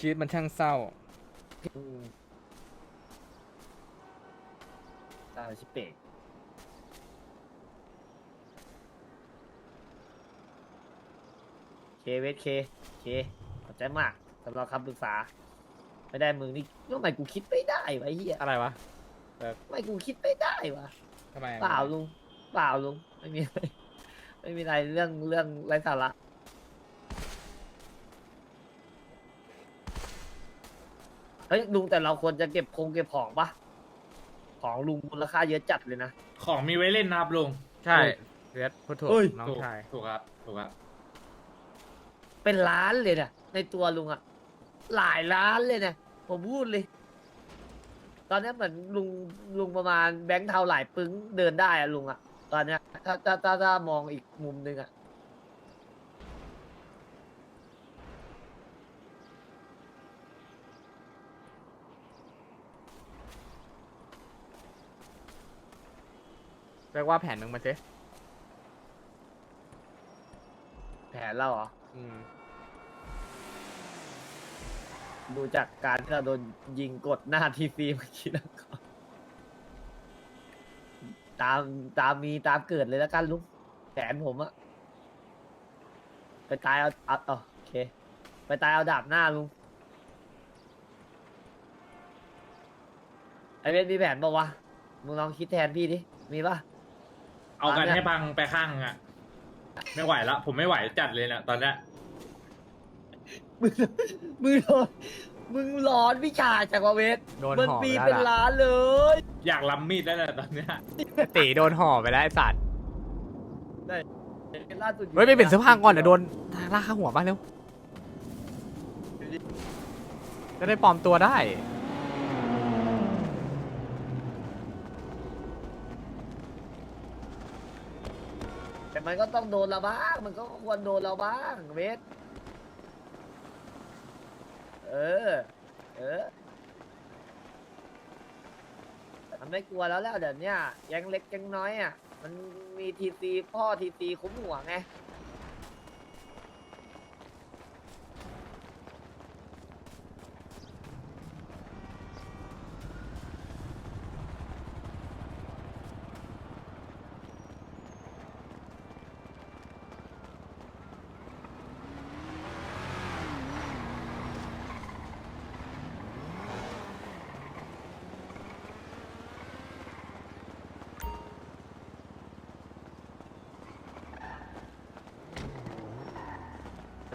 ชีวิตมันช่างเศร้าอืมตาชิเปกเคเวทเค เค ขอบใจมากสำหรับคำปรึกษา ไม่ได้มึงนี่ทำไมกูคิดไม่ได้วะไอ้เฮียอะไรวะทำไมกูคิดไม่ได้วะ ทำไมอะ เปล่าลุง เปล่าลุง ไม่มีอะไรไม่มีอะไรเรื่องเรื่องไร้สาระ เฮ้ยลุงแต่เราควรจะเก็บคงเก็บของปะของลุงมูลค่าเยอะจัดเลยนะ ของมีไว้เล่นนะครับลุงใช่เรียดพูดถูกเฮ้ย น้องถูกชายถูกครับถูกครับเป็นล้านเลยเนี่ยในตัวลุงอะหลายล้านเลยเนี่ยผมพูดเลย ตอนนี้เหมือนลุงลุงประมาณแบงค์เทาหลายปึ้งเดินได้อะลุงอะตอนเนี้ยถ้าถ้าถ้าถ้ามองอีกมุมหนึงอะ แปลว่าแผนมึงมาสิแผนเราเหรออืมดูจากการที่เราโดนยิงกดหน้าทีซีเมื่อกี้นะครับตามตามมีตามเกิดเลยแล้วกันลุงแผนผมอะไปตายเอาเอาเอาโอเค ไปตายเอาดาบหน้าลุงไอเวนมีแผนบอกวะมึงลองคิดแทนพี่ดิมีปะ เอากันตอนเนี้ยให้บังไปข้างอะ ไม่ไหวละผมไม่ไหวจัดเลยเนี่ยตอนเนี้ยมึงมึงโดนมึงร้อนวิชาจากวาเวทโดนมันห่อมีไปเป็นแล้วล่ะล้านเลย อยากล้ำมีดแล้วแหละตอนเนี้ยตีโดนห่อไปแล้วไอ้สัตว์ล่าสุดอเฮ้ยไปเปลี่ยนเสื้อผ้าก่อนเดี๋ยวโดนลากข้าหัวบ้างเร็วจะได้ปลอมตัวได้ มันก็ต้องโดนเราบ้าง มันก็ควรโดนเราบ้างเวทเออ เออมันไม่กลัวแล้วแล้วเดี๋ยวเนี้ยยังเล็กยังน้อยอะ มันมีทีซีพ่อทีซีคุ้มหัวไง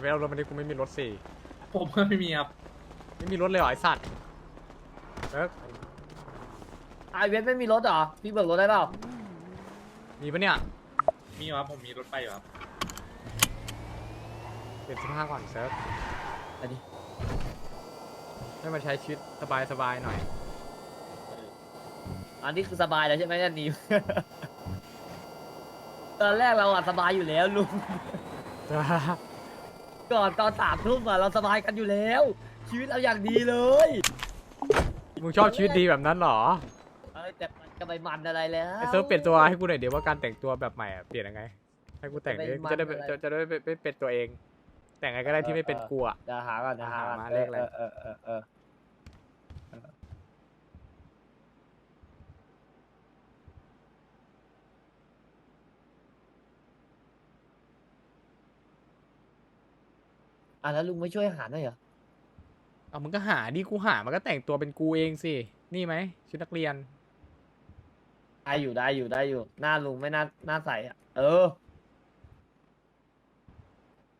ไปเอารถมาดิกูไม่มีรถสี่ผมก็ไม่มีครับไม่มีรถเลยเหรอไอ้สัตว์เอิร์กไอเวทไม่มีรถเหรอ พี่เบิกรถได้เปล่า มีปะเนี่ยมีครับผมมีรถไปอยู่ครับเปลี่ยนเสื้อผ้าก่อนเซิร์ฟอันนี้ ให้มันใช้ชีวิตสบายๆหน่อยอันนี้คือสบายแล้วใช่ไหมเนี่ยนิว ตอนแรกเราอะสบายอยู่แล้วลุง ก่อนตอนสามทุ่มอะเราสบายกันอยู่แล้ว ชีวิตเราอย่างดีเลยมึงชอบชีวิตดีแบบนั้นเหรอเอ้ยแต่มันก็ไปมันอะไรแล้ว ไอ้เซิร์ฟเปลี่ยนตัวให้กูหน่อยเดี๋ยวว่าการแต่งตัวแบบใหม่อะเปลี่ยนยังไง ให้กูแต่งดิจะไปจะได้มันอะไรจะจะได้ไม่ไม่เป็นตัวเอง แต่งไงก็ได้ที่ไม่เป็นกูอะ เดี๋ยวหาก่อนเดี๋ยวหาก่อนหามาเลขอะไร เออเออเออเออเออ อะแล้วลุงไม่ช่วยหาหน่อยเหรอเอามึงก็หาดิกูหามันก็แต่งตัวเป็นกูเองสิ นี่ไหมชุดนักเรียน ได้อยู่ได้อยู่ได้อยู่ หน้าลุงไม่น่าหน้าใสอะ เออ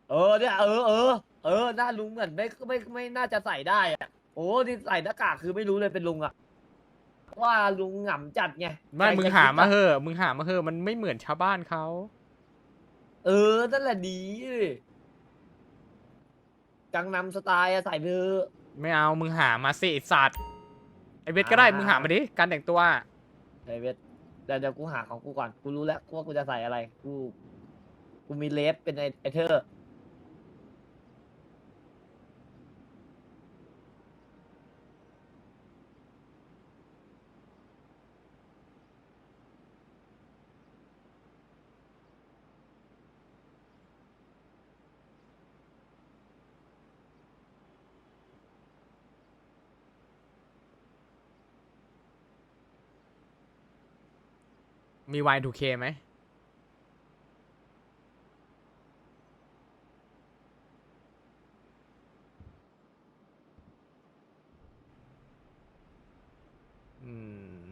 เออเนี่ยเออเออเออหน้าลุงเหมือนไม่ไม่ไม่น่าจะใส่ได้อะโอ้นี่ใส่หน้ากากคือไม่รู้เลยเป็นลุงอะเพราะว่าลุงหง่ำจัดไงไม่ใครมึงจะหาคิดมาว่เหอะมึงหามาเหอะมันไม่เหมือนชาวบ้านเขาเออนั่นแหละดี กังนำสไตล์อะใส่ไปเถอะ ไม่เอามึงหามาสิไอ้สัตว์ไอเวทก็ได้อ่ามึ มึงหามาดิการแต่งตัวไอเวทเดี๋ยวเดี๋ยวกูหาของกูก่อน กูรู้แล้วว่ากูจะใส่อะไร กู กูมีเลฟเป็นไอไอเธอร์ มี Y2K ไหมอืม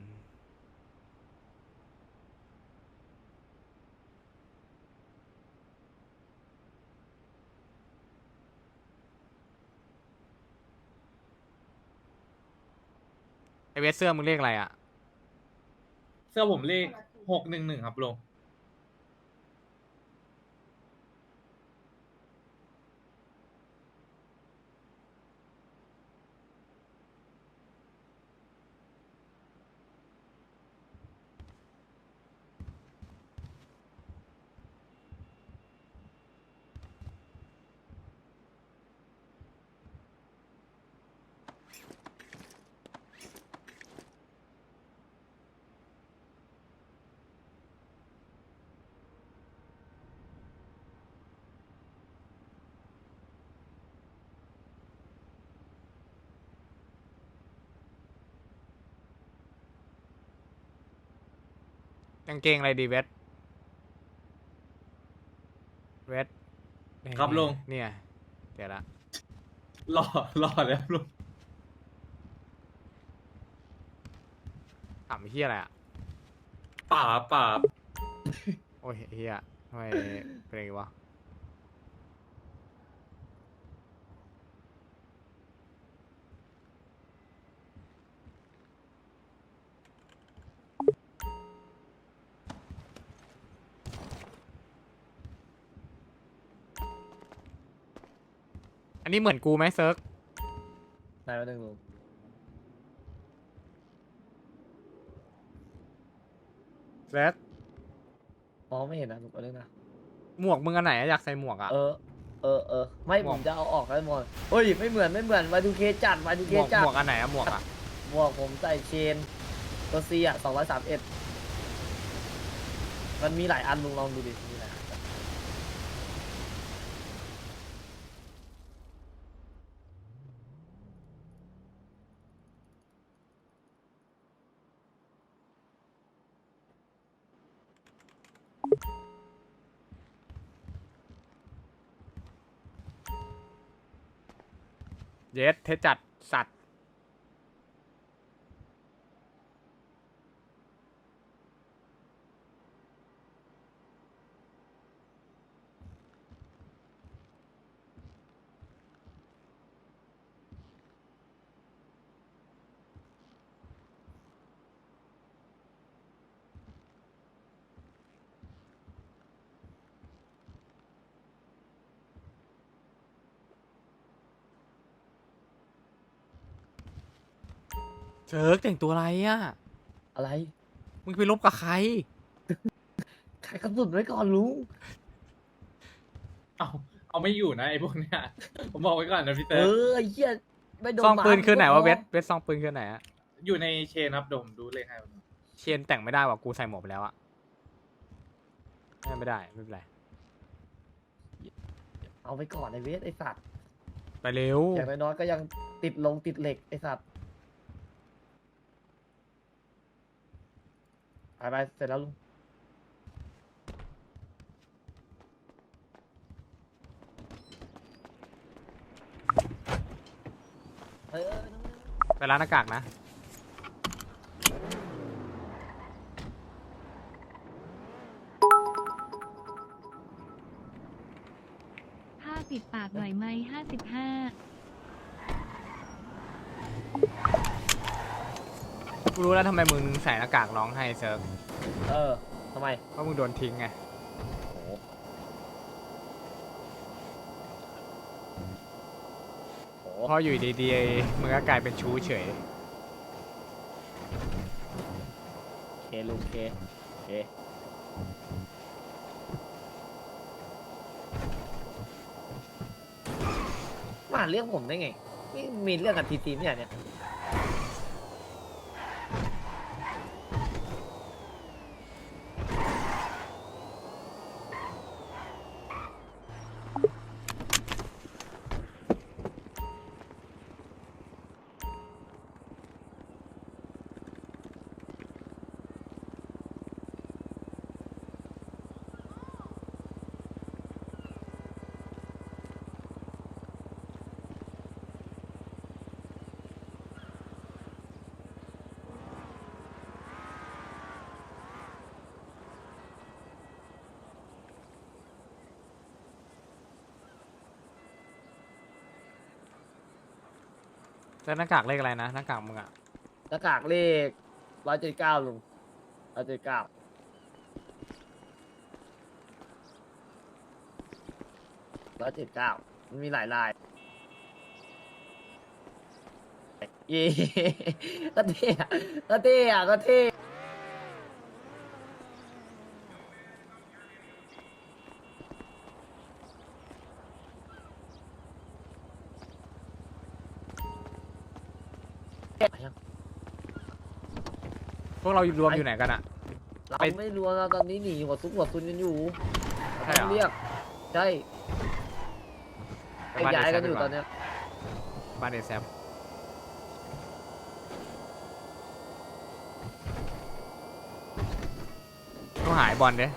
ไอเวสเสื้อมึงเรียกอะไรอะเสื้อผมเลข หกหนึ่งหนึ่งครับลุง กางเกงอะไรดีเวสเวสนี่ครับลุง เนี่ย เดี๋ยวละรอรอแล้วลุงถามไอ้เฮียอะไรอะป่าป่าโอ้ยไอ้เฮียทำไมเป็นอย่างงี้วะ อันนี้เหมือนกูไหมเซิร์กนายมาหนึ่งลุงเซิร์กมองไม่เห็นนะลุงเอาเรื่องนะหมวกมึงอันไหนอะอยากใส่หมวกอะ เออ เออเออไม่หมผวก มจะเอาออกแล้วมองเฮ้ยไม่เหมือนไม่เหมือนวาดูเคจัดวาดูหเคมวกจัดหมวกอันไหนอะหมวกอะหมวกผมใส่เชนตัวซีอะสองร้อยสามเอ็ดมันมีหลายอันลุงลองดูดิมีหลายอัน เยสเทจัดสัตว์ ซิร์กแต่งตัวอะไรอะ อะไร มึงไปลบกับใคร ขายกระสุนไว้ก่อนลุงเอาเอาไม่อยู่นะไอ้พวกเนี้ย ผมบอกไว้ก่อนนะพี่เอเตอร์อไอ้เหี้ยไม่โดนซองหมาปืนคือไหนวะก็พเวสเวสซองปืนคือไหนอะอยู่ในเชนครับเดยวผมดูเลขให้เชียนแต่งไม่ได้ว่ะกูใส่หมวกไปแล้วอะไม่ได้ไม่เป็นไรเอาไปก่อนไอ้เวสไอ้สัตว์ไปเร็วอย่างน้อยๆก็ยังติดลงติดเหล็กไอ้สัตว์ ไปไปเสร็จแล้วลุงเออเออน้องไปร้านหน้ากากนะ แล้วทำไมมึงใส่หน้ากากร้องไห้เซิร์กเออทำไมเพราะมึงโดนทิ้งไงโอ้เพราะอยู่ดีๆมึงก็กลายเป็นชู้เฉยเคลุงเคเคมาเรียกผมได้ไงนี่มีเรื่องกับทีทีเนี่ยเนี่ย แล้วหน้ากากเลขอะไรนะหน้ากากมึงอะหน้ากากเลขร้อยเจ็ดเก้าลุงร้อยเจ็ดเก้าร้อยเจ็ดเก้ามันมีหลายลายเย่ก็เท่อะก็เท่อะก็เท่ เรารวมอยู่ไหนกันอะเราไปไม่รู้นะตอนนี้หนีหัวซุกหัวซุนกันอยู่ใช่เหรอ ต้องเรียกใช่ไปไปบ้านย้ายกันเดอซยู่แซมตอนเนี้ยบ้านเดซแซมต้องหายบอลเด้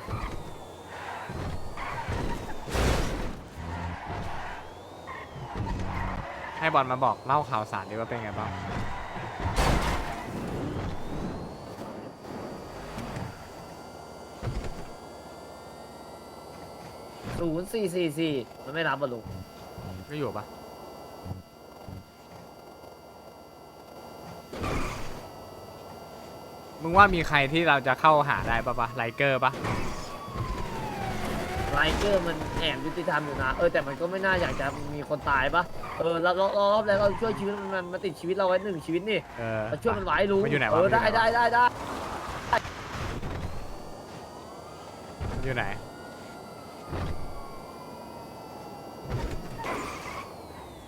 ให้บอลมาบอกเล่าข่าวสารดีว่าเป็นไงบ้าง ศูนย์สี่สี่สี่มันไม่รับอะลุงก็อยู่ปะมึงว่ามีใครที่เราจะเข้าหาได้ปะปะไลเกอร์ปะไลเกอร์มันแอบยุติธรรมอยู่นะเออแต่มันก็ไม่น่าอยากจะมีคนตายปะเออรอบรอบแล้วก็ช่วยชีวิตมันมันมาติดชีวิตเราไว้หนึ่งชีวิตนี่เออมาช่วยมันไว้ลุงมันอยู่ไหนวะเออมันอยู่ได้ไหนวะได้ได้ได้อยู่ไหน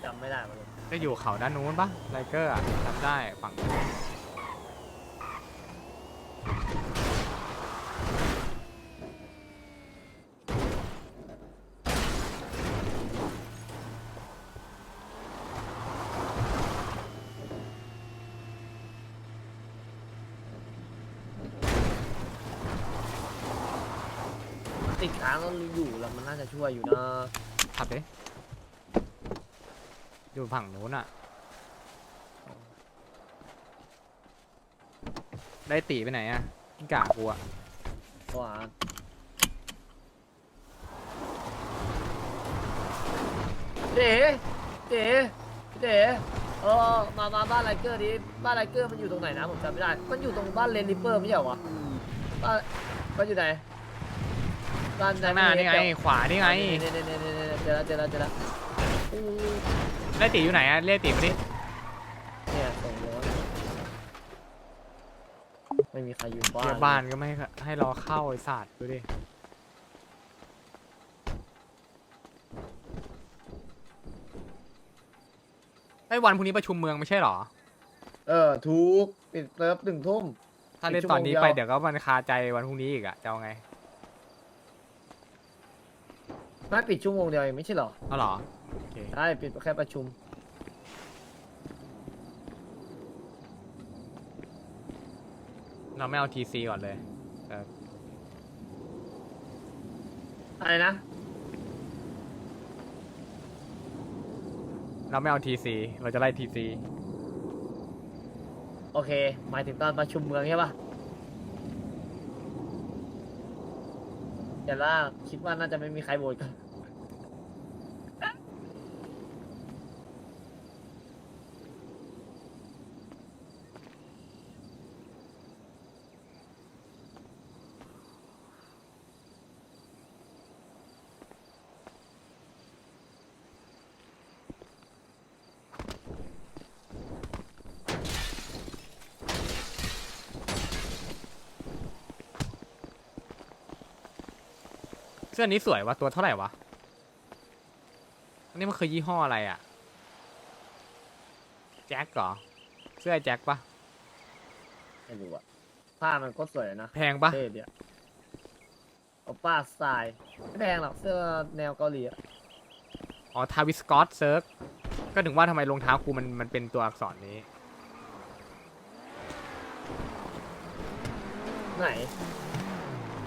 จำไม่ได้มาลุงก็อยู่เขาด้านนู้นปะไลเกอร์อะจำได้ฝั่งนู้นติดค้างแล้วอยู่แล้วมันน่าจะช่วยอยู่นะขับดิ อยู่ฝั่งนู้นอะได้ตีไปไหนอะกิ้งก่ากูอะเพราะว่าเด๋เด๋เด๋เออมามาบ้านไลเกอร์ดิบ้านไลเกอร์มันอยู่ตรงไหนนะผมจำไม่ได้ มันอยู่ตรงบ้านเลนริปเปอร์ไม่ใช่เหรอวะบ้านมันอยู่ไหนบ้านข้างหน้านี่ไง ขวานี่ไง เนี่ยเนี่ยเนี่ยเนี่ยเนี่ยเจอแล้วเจอแล้วเจอแล้วอู้ ได้ตีอยู่ไหนอะเรียกตีมาดิเนี่ยส่งรถไม่มีใครอยู่บ้าเรียนกบ้านก็ไม่ให้ให้รอเข้าไอ้สัตว์ดูดิไอ้วันพรุ่งนี้ประชุมเมืองไม่ใช่เหรอ เออถูกปิดเซิร์ฟหนึ่งทุ่ม ถ้าเล่นอีกชั่วตอนโมงนี้เดียวไปเดี๋ยวก็มันคาใจวันพรุ่งนี้อีกอะจะเอาไงไม่ปิดชั่วโมงเดียวเองไม่ใช่เหรอ เอาเหรอ โอเคใช่ปิดแค่ประชุม เราไม่เอาทีซีก่อนเลยเอออะไรนะ เราไม่เอาทีซีเราจะไล่ทีซีโอเค หมายถึงตอนประชุมเมืองใช่ปะแต่ล่าคิดว่าน่าจะไม่มีใครโหวตกัน สื้อนี้สวยวะตัวเท่าไหร่วะ อันนี้มันคือยี่ห้ออะไรอะแจ็คเหรอ เสื้อแจ็คปะไม่รู้อะผ้ามันก็สวยนะแพงปะเท่เดียวโอป้าสไตล์ไม่แพงหรอกเสื้อแนวเกาหลีอะอ๋อทาวิสกอตเซิร์ฟก็ถึงว่าทำไมรองเท้ากูมันมันเป็นตัวอักษรนี้ ไหน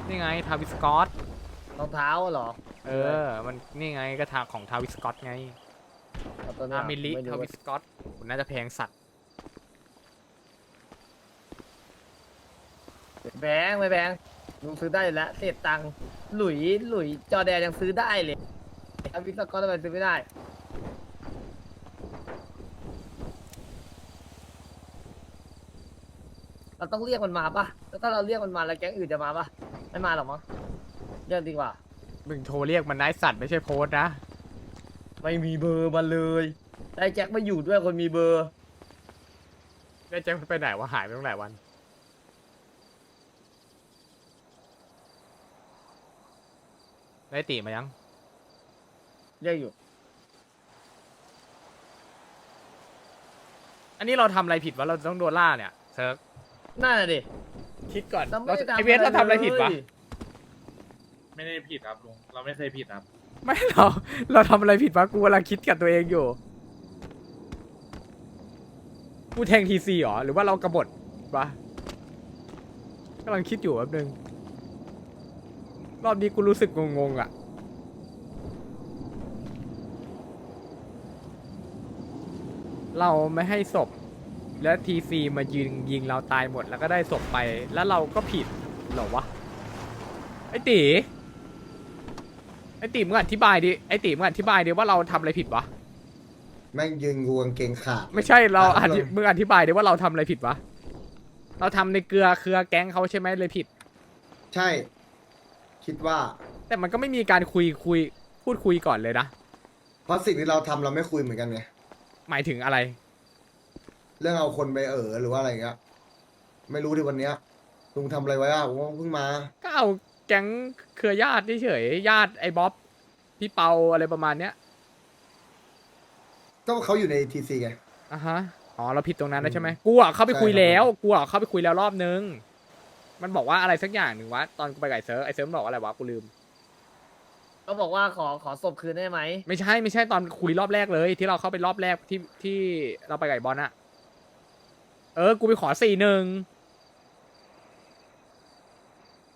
นี่ไงทาวิสกอต รองเท้าเหรอเออ มันนี่ไงก็ทาของทาวิสกอตไงเอาตัวเนี้ยอามิลิไม่ทารู้วิสกอตน่าจะแพงสัตว์แพงไม่แพงลุงซื้อได้อยู่แล้วเศษตังค์หลุยหลุยจอแดนยังซื้อได้เลยอาวิสก็ทำไมซื้อไม่ได้เราต้องเรียกมันมาปะแล้วถ้าเราเรียกมันมาแล้วแก๊งอื่นจะมาปะไม่มาหรอกมั้ง เรียกดีกว่ามึงโทรเรียกมันนายสัตว์ไม่ใช่โพสต์นะ ไม่มีเบอร์มาเลยได้แจ็คมาอยู่ด้วยคนมีเบอร์ได้แจ้งมันไปไหนวะหายไปตั้งหลายวัน ได้ตีมายัง เรียกอยู่ อันนี้เราทำอะไรผิดวะเราต้องโดนล่าเนี่ยเซิร์กนั่นน่ะดิคิดก่อนเราไม่เราได้ทำไอเวสเราทำอะไรผิดวะเลย ไม่ได้ผิดครับลุงเราไม่เคยผิดครับ ไม่เราเราทำอะไรผิดวะกูกำลังคิดกับตัวเองอยู่กูแทงทีซีหรอ หรือว่าเรากระบฏวะกำลังคิดอยู่แป๊บนึง รอบนี้กูรู้สึกงงๆอะ เราไม่ให้ศพแล้วทีซีมายิงยิงเราตายหมดแล้วก็ได้ศพไปแล้วเราก็ผิดเหรอวะ ไอตี ไอตีมึงอธิบายดิไอตีมึงอธิบายดิว่าเราทำอะไรผิดวะแม่งยืนกูกางเกงขาด ไม่ใช่เราคอรับธิลุงมึงอธิบายดิว่าเราทำอะไรผิดวะเราทำในเกลือเครือแก๊งเขาใช่ไหมเลยผิด ใช่ คิดว่า แต่มันก็ไม่มีการคุยคุยพูดคุยก่อนเลยนะเพราะสิ่งที่เราทำเราไม่คุยเหมือนกันไงหมายถึงอะไร เรื่องเอาคนไปเออหรือว่าอะไรเงี้ยไม่รู้ที่วันเนี้ยลุงทำอะไรไว้อะผมว่าเพิ่งมาก็เอา แก๊งเครือญาติเฉยๆญาติไอ้บ๊อบพี่เปาอะไรประมาณเนี้ยก็เขาอยู่ในทีซีไง อะฮะอ๋อเราผิดตรงนั้นอืนะมใช่ไหมกูอะเข้าไปใช่คุยครับแล้วกูอะเข้าไปคุยแล้วรอบนึง มันบอกว่าอะไรสักอย่างหนึ่งวะตอนกูไปกับไอ้เซิร์ฟไอเซิร์ฟมันบอกว่าอะไรวะกูลืม ก็บอกว่าขอขอศพคืนได้ไหมไม่ใช่ไม่ใช่ตอนคุยรอบแรกเลย ที่เราเข้าไปรอบแรกที่ที่เราไปกับไอ้บอลอะเออ กูไปขอสี่หนึ่ง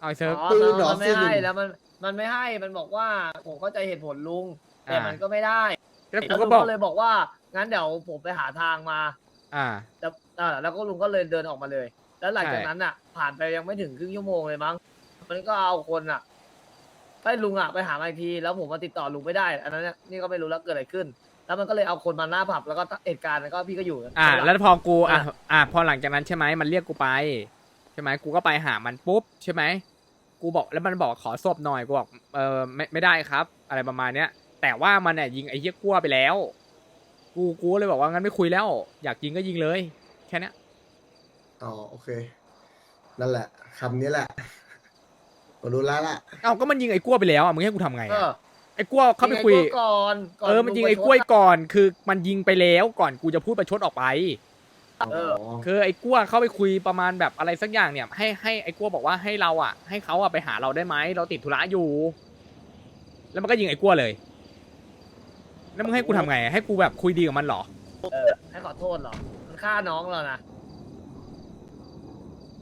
เอาไอ้เซิร์ฟ อ๋อปืนมันเหรอมันไม่ซีหนึ่ให้งแล้วมันมันไม่ให้มันบอกว่าผมเข้าใจเหตุผลลุงแต่อ่ามั มันก็ไม่ได้แล้วกูแล้วก็ลุงบอก ก็เลยบอกว่างั้นเดี๋ยวผมไปหาทางมาอ่า แล้วอ่าแล้วก็ลุงก็เลยเดินออกมาเลย แล้วหลังจากใช่นั้นอะ ผ่านไปยังไม่ถึงครึ่งชั่วโมงเลยมั้งมันก็เอาคนอะให้ลุงอะไปหามาอีกทีแล้วผมมาติดต่อลุงไม่ได้ อันนั้นเนี่ยนี่ก็ไม่รู้แล้วเกิดอะไรขึ้น แล้วมันก็เลยเอาคนมาหน้าผับแล้วก็เหตุการณ์แล้วก็พี่ก็อยู่อ่าใช่ปะแล้วพอกูอะอะอ่าพอหลังจากนั้นใช่ไหมมันเรียกกูไป ใช่ไหมกูก็ไปหามันปุ๊บใช่ไหม กูบอกแล้วมันบอกขอศพหน่อยกูบอกเออไม่ไม่ได้ครับ อะไรประมาณเนี้ย แต่ว่ามันเนี่ยยิงไอ้เหี้ยกลัวไปแล้ว กูกูเลยบอกว่างั้นไม่คุยแล้ว อยากยิงก็ยิงเลย แค่เนี้ยอ๋อโอเค นั่นแหละคำนี้แหละผมรู้แล้วล่ะเอ้าก็มันยิงไอ้กลัวไปแล้วอะมึงให้กูทำไงเออะอไอ้กลัวเข้าไปคุยงอ้ก่อนก่เออ มันยิงไอ้ลุกล้วยปชดก่อน คือมันยิงไปแล้วก่อนกูจะพูดประชดออกไป เออ คือไอ้กลัวเข้าไปคุยประมาณแบบอะไรสักอย่างเนี่ย ให้ให้ไอ้กลัวบอกว่าให้เราอะ ให้เขาอะไปหาเราได้ไหมเราติดธุระอยู่ แล้วมันก็ยิงไอ้กลัวเลย แล้วมึงให้กูทำไงให้กูแบบคุยดีกับมันเหรอ เออ ให้ขอโทษเหรอ มันฆ่าน้องเรานะ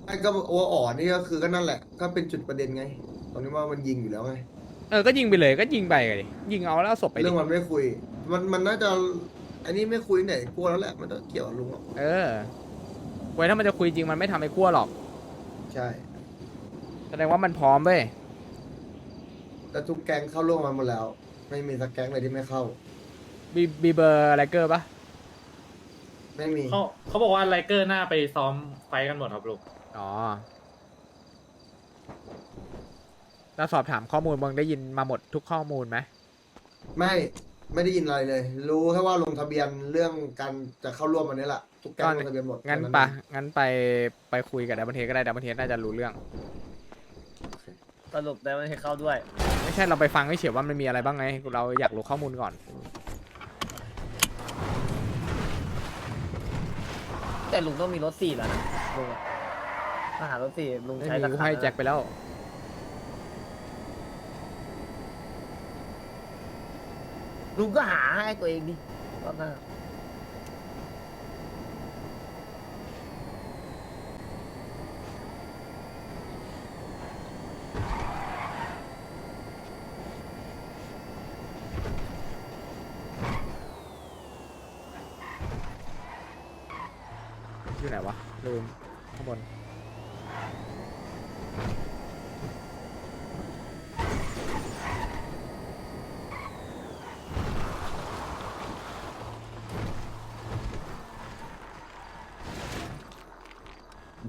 ไอ้ก็โอ้อ่อนนี่ก็คือก็นั่นแหละ ก็เป็นจุดประเด็นไงตรงนี้ว่ามันยิงอยู่แล้วไง เออก็ยิงไปเลยก็ยิงไปเลยยิงเอาแล้วเอาศพไปดิเรื่องมันไม่คุย มันมันน่าจะ อันนี้ไม่คุยไหนกลัวแล้วแหละมันต้องเกี่ยวกับลุงหรอกเออเว้ยถ้ามันจะคุยจริงมันไม่ทำไอ้กลัวหรอก ใช่ แสดงว่ามันพร้อมเว้ย แต่ทุกแก๊งเข้าร่วมมาหมดแล้ว ไม่มีสักแก๊งเลยที่ไม่เข้าบีบีเบอร์อะไรเกอร์ปะไม่มีเขาเขาบอกว่าไลเกอร์หน้าไปซ้อมไฟท์กันหมดครับลุงอ๋อแล้วสอบถามข้อมูลมึงได้ยินมาหมดทุกข้อมูลไหมไม่ ไม่ได้ยินอะไรเลย รู้แค่ว่าลงทะเบียนเรื่องการจะเข้าร่วมวันนี้แหละทุกแก๊งลงทะเบียนหมดงั้นแค่ปะงั้นไปไปคุยกับดับเบิลเทก็ได้ดับเบิลเทน่าจะรู้เรื่อง สรุปได้ไม่ให้เข้าด้วย ไม่ใช่เราไปฟังให้เฉยว่ามันมีอะไรบ้างไง เราอยากรู้ข้อมูลก่อน แต่ลุงต้องมีรถสี่แล้วนะลุงอะถ้าหารถสี่ลุงไม่ใช้มีรากูคาให้แจ็คไปแล้ว ลุงก็หาให้ตัวเองดิรอบหน้าอยู่ไหนวะลืมข้างบน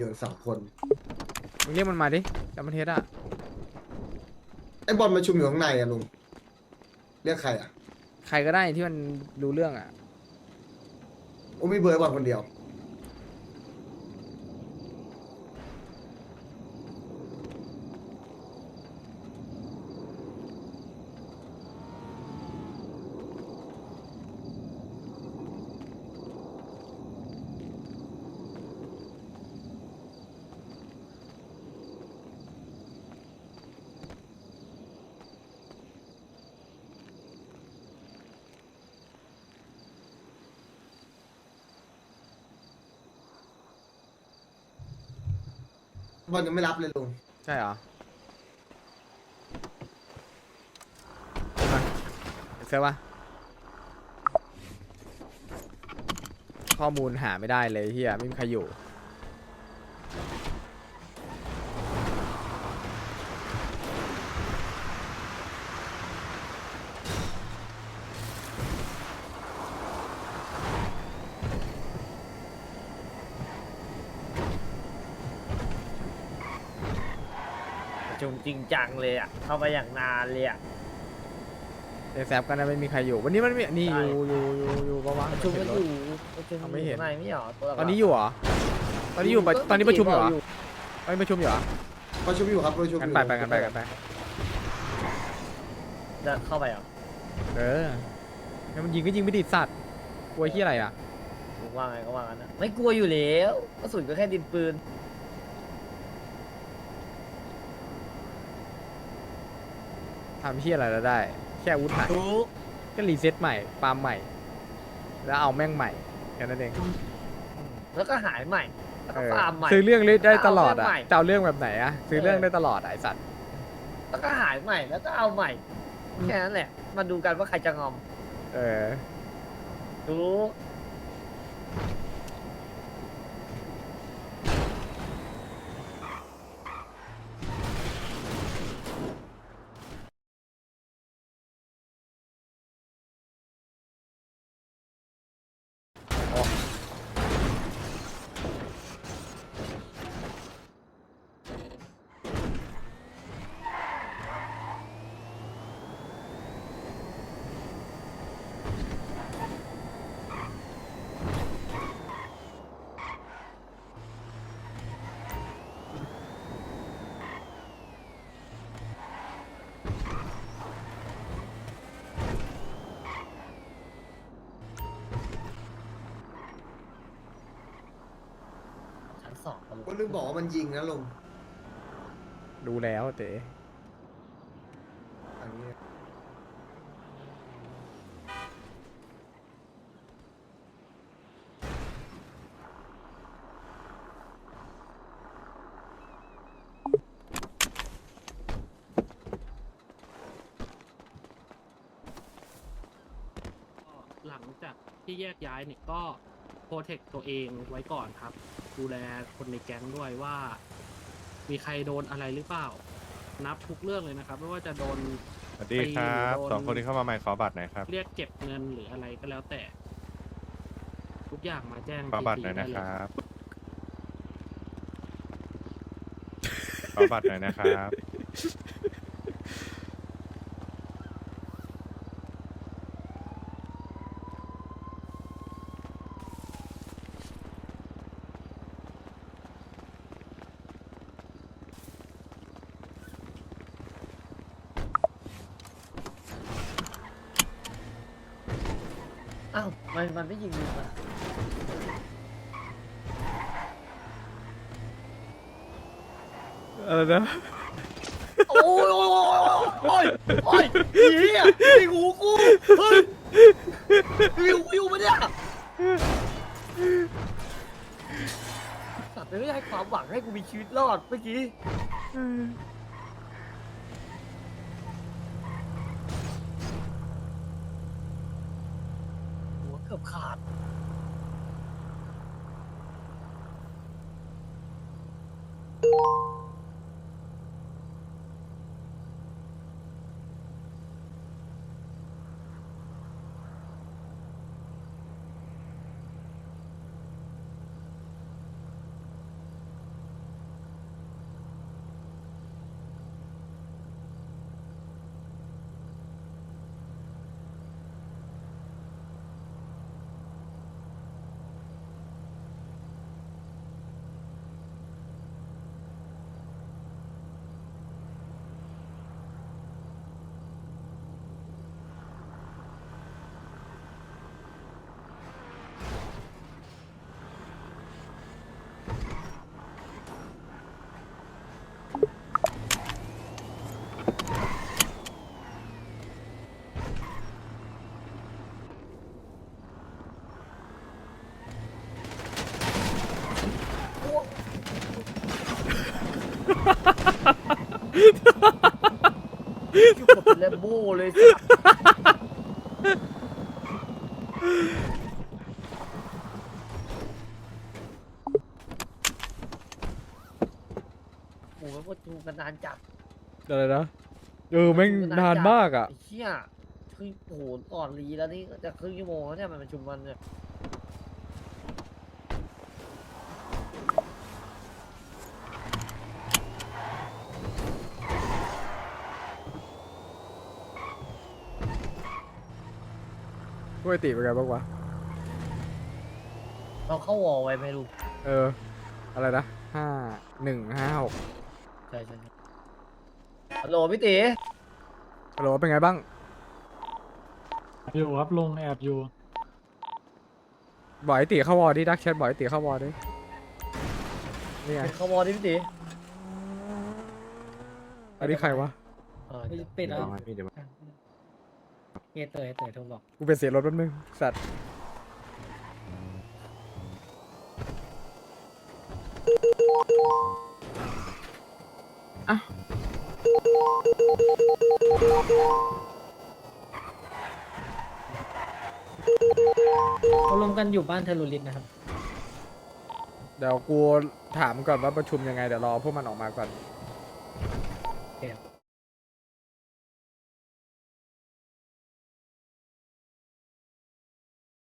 ออยู่สองคนมึงเรียกมันมาดิจำมันเทสอะไอ้บอลมาชุมอยู่ข้างในอะลุงเรียกใครอะใครก็ได้ที่มันรู้เรื่องอะโอ้มีเบอร์ไอ้บอลคนเดียว บอลยังไม่รับเลยลุงใช่เหรอมาเซอร์ฟวะข้อมูลหาไม่ได้เลยเฮียไม่มีใครอยู่ ชุมจริงจังเลยอะ เข้ามาอย่างนานเลยอะในแซฟก็นะไม่มีใครอยู่ วันนี้มันมีนี่ใช่อยู่อยู่อยู่อยู่ปะวะประชุมเห็กันนรอถยู่ประชุมเอาไม่เห็นข้างในไม่เหรอตัวหลักๆตอนนี้อยู่เหรอ ตอนนี้อยู่ปะตอนนี้ประชุมอยู่เหรอตอนนี้ประชุมอยู่เหรอประชุมอยู่ครับประชุมอกันยู่ไปไปกันไปกันไป จะเข้าไปเหรอเออแล้วมันยิงก็ยิงไม่ติดสัตว์กลัวที่อะไรอะลุงว่าไงก็ว่างั้นนะไม่กลัวอยู่แล้วกระสุนก็แค่ดินปืน ทำที่อะไรแล้วได้ แค่อาวุธหายทุกก็รีเซ็ตใหม่ฟาร์มใหม่ แล้วเอาแม่งใหม่แค่นั้นเองแล้วก็หายใหม่ แล้วเอก็อฟาร์มใหม่ ซื้อเรื่องได้ตลอดเอาเรื่องอะใหม่จะเอาเรื่องแบบไหนอะซื้อเรื่องเออได้ตลอดอะไอ้สัตว์แล้วก็หายใหม่แล้วก็เอาใหม่แค่นั้นแหละ มาดูกันว่าใครจะงอม เออทุ สองกันลูก็กลืมบอกว่ามันยิงนะลุงดูแล้วเต๋อันนี้หลังจากที่แยกย้ายเนี่ยก็โปรเทคตัวเองไว้ก่อนครับ ดูแลคนในแก๊งด้วยว่า มีใครโดนอะไรหรือเปล่า นับทุกเรื่องเลยนะครับ ไม่ว่าจะโดน สวัสดีครับไปโดน สองคนที่เข้ามาใหม่ขอบัตรหน่อยครับ เรียกเก็บเงินหรืออะไรก็แล้วแต่ ทุกอย่างมาแจ้งขอบัตร TT หน่อยนะได้คเลรับขอบัตรหน่อยนะครับ อ้าวมันมันไม่ยิงลุงอะอะไรนะโอ้ยโอ้ยโอ้ยโอ้ยเฮียมีหูกูเฮ้ยวิววิวมาเนี่ยสัตว์ไม่ให้ความหวังให้กูมีชีวิตรอดเมื่อกี้ แลมโบ้เลยสัสโอ้โหมันประชุมกันนานจัดอะไรนะเออแม่งนานมากอะไอ้เหี้ยคือโอ้โหก่อนรีแล้วนี่ก็จะครึ่งชั่วโมงแล้วเนี่ยมันประชุมกันเนี่ย กล้วยติเป็นไงบ้างวะ เราเข้าวอลไว้ไหมลูกเออ อะไรนะห้าหนึ่งห้าหกใช่ใช่ใช่ฮัลโหลพี่ตีฮัลโหลเป็นไงบ้าง อยู่ครับลุงแอบอยู่ บ่อยตีเข้าวอร์ดิดักแชทบ่อยตีเข้าวอร์ดินี่ไงเข้าวอลดิพี่ตีอันนี้ใครวะ เออปิดแล้ว พี่เดี๋ยว เอเตยเตยโทรบอกกูเป็นเสียรถแป๊บนึงสัตว์เขาลงกันอยู่บ้านเทอร์ลูริสนะครับ เดี๋ยวกูถามก่อนว่าประชุมยังไงเดี๋ยวรอพวกมันออกมาก่อน